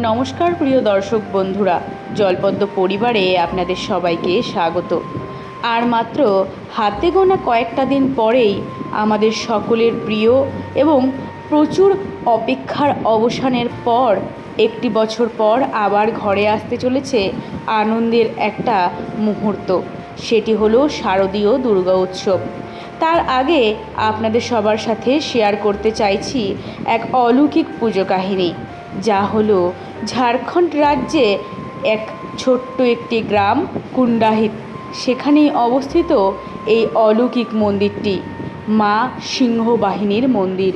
নমস্কার প্রিয় দর্শক বন্ধুরা, জলপদ্ম পরিবারে আপনাদের সবাইকে স্বাগত। আর মাত্র হাতে গোনা কয়েকটা দিন পরেই আমাদের সকলের প্রিয় এবং প্রচুর অপেক্ষার অবসানের পর, একটি বছর পর আবার ঘরে আসতে চলেছে আনন্দের একটা মুহূর্ত। সেটি হলো শারদীয় দুর্গা উৎসব। তার আগে আপনাদের সবার সাথে শেয়ার করতে চাইছি এক অলৌকিক পুজো কাহিনী। যা হলো ঝাড়খণ্ড রাজ্যে এক ছোট্ট একটি গ্রাম কুন্ডাহিত সেখানেই অবস্থিত এই অলৌকিক মন্দিরটি, মা সিংহবাহিনীর মন্দির।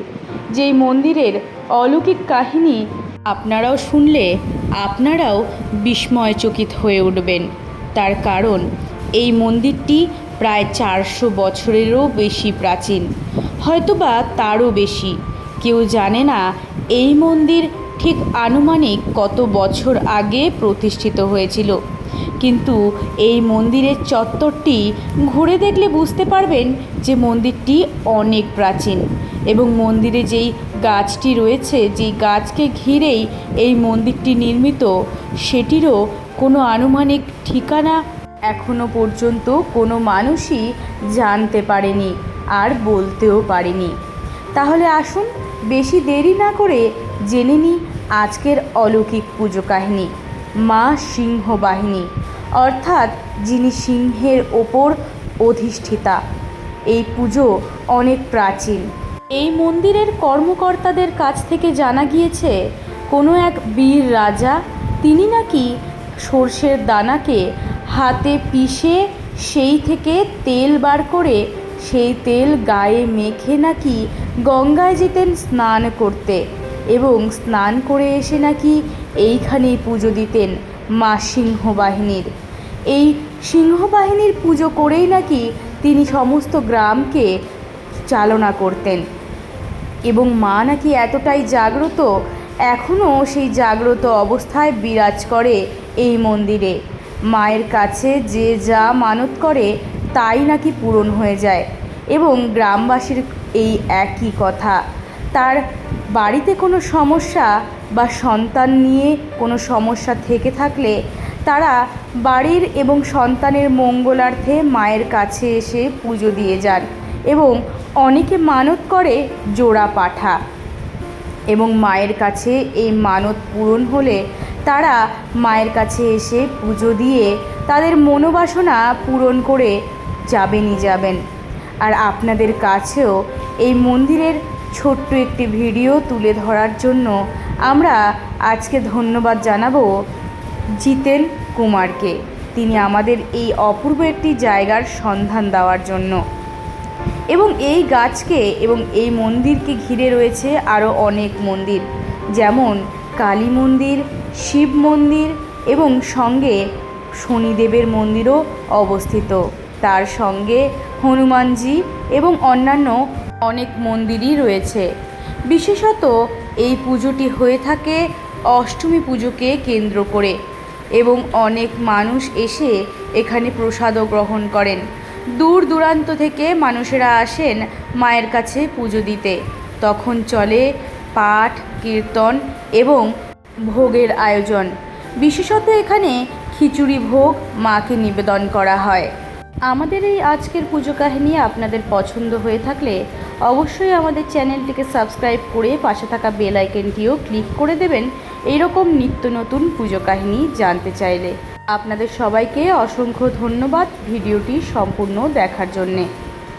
যেই মন্দিরের অলৌকিক কাহিনী আপনারাও শুনলে আপনারাও বিস্ময়চকিত হয়ে উঠবেন। তার কারণ, এই মন্দিরটি প্রায় চারশো বছরেরও বেশি প্রাচীন। হয়তোবা তারও বেশি। কেউ জানে না, এই মন্দির ঠিক আনুমানিক কত বছর আগে প্রতিষ্ঠিত হয়েছিল। কিন্তু এই মন্দিরের চত্বরটি ঘুরে দেখলে বুঝতে পারবেন যে মন্দিরটি অনেক প্রাচীন এবং মন্দিরে যেই গাছটি রয়েছে, যেই গাছকে ঘিরেই এই মন্দিরটি নির্মিত, সেটিরও কোনো আনুমানিক ঠিকানা এখনও পর্যন্ত কোনো মানুষই জানতে পারেনি আর বলতেও পারেনি। তাহলে আসুন, বেশি দেরি না করে জেনে নিই আজকের অলৌকিক পুজো কাহিনী, মা সিংহ বাহিনী, অর্থাৎ যিনি সিংহের ওপর অধিষ্ঠিতা। এই পুজো অনেক প্রাচীন। এই মন্দিরের কর্মকর্তাদের কাছ থেকে জানা গিয়েছে, কোনো এক বীর রাজা, তিনি নাকি সর্ষের দানাকে হাতে পিষে সেই থেকে তেল বার করে সেই তেল গায়ে মেখে নাকি গঙ্গায় যেতেন স্নান করতে। এবং স্নান করে এসে নাকি এইখানেই পুজো দিতেন মা সিংহবাহিনীর। এই সিংহবাহিনীর পুজো করেই নাকি তিনি সমস্ত গ্রামকে চালনা করতেন। এবং মা নাকি এতটাই জাগ্রত, এখনও সেই জাগ্রত অবস্থায় বিরাজ করে এই মন্দিরে। মায়ের কাছে যে যা মানত করে, তাই নাকি পূরণ হয়ে যায়। এবং গ্রামবাসীর এই একই কথা। তার বাড়িতে কোনো সমস্যা বা সন্তান নিয়ে কোনো সমস্যা থেকে থাকলে তারা বাড়ির এবং সন্তানের মঙ্গলার্থে মায়ের কাছে এসে পুজো দিয়ে যান এবং অনেকে মানত করে জোড়া পাঠা। এবং মায়ের কাছে এই মানত পূরণ হলে তারা মায়ের কাছে এসে পুজো দিয়ে তাদের মনোবাসনা পূরণ করে যাবেনই যাবেন। আর আপনাদের কাছেও এই মন্দিরের ছোট্ট একটি ভিডিও তুলে ধরার জন্য আমরা আজকে ধন্যবাদ জানাব জিতেন কুমারকে। তিনি আমাদের এই অপূর্ব একটি জায়গার সন্ধান দেওয়ার জন্য। এবং এই গাছকে এবং এই মন্দিরকে ঘিরে রয়েছে আরও অনেক মন্দির, যেমন কালী মন্দির, শিব মন্দির এবং সঙ্গে শনিদেবের মন্দিরও অবস্থিত। তার সঙ্গে হনুমানজি এবং অন্যান্য অনেক মন্দিরই রয়েছে। বিশেষত এই পুজোটি হয়ে থাকে অষ্টমী পুজোকে কেন্দ্র করে এবং অনেক মানুষ এসে এখানে প্রসাদও গ্রহণ করেন। দূর দূরান্ত থেকে মানুষেরা আসেন মায়ের কাছে পুজো দিতে। তখন চলে পাঠ, কীর্তন এবং ভোগের আয়োজন। বিশেষত এখানে খিচুড়ি ভোগ মাকে নিবেদন করা হয়। আমাদের এই আজকের পুজো কাহিনী আপনাদের পছন্দ হয়ে থাকলে অবশ্যই আমাদের চ্যানেলটিকে সাবস্ক্রাইব করে পাশে থাকা বেল আইকনটিও ক্লিক করে দেবেন এইরকম নিত্য নতুন পুজো কাহিনী জানতে চাইলে। আপনাদের সবাইকে অসংখ্য ধন্যবাদ ভিডিওটি সম্পূর্ণ দেখার জন্যে।